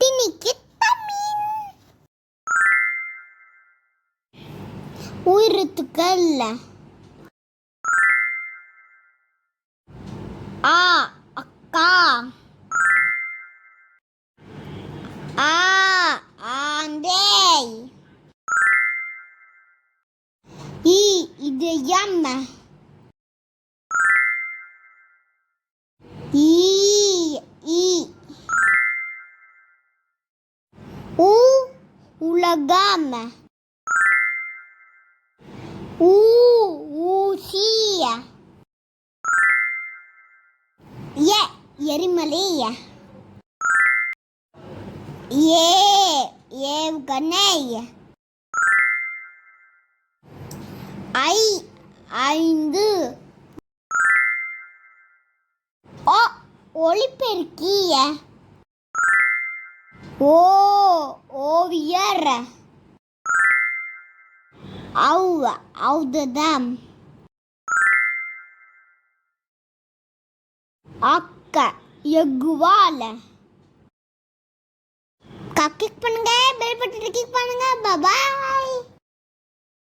திணிக்கு தமிழ். உயிரத்துக்கள் ஆ அக்கா. ஆ ஆந்தே இ இது ஈ உ உலகம் ஊ ஊசிய எ எரிமலை ஏ ஏவுகணை ஐ ஐந்து ஓ ஒளிபெருக்கி ஓ ஓவியர் ஔ ஔததம் அக்க எக்குவால கிளிக் பண்ணுங்க பெல் பட்டனை கிளிக் பண்ணுங்க பாய்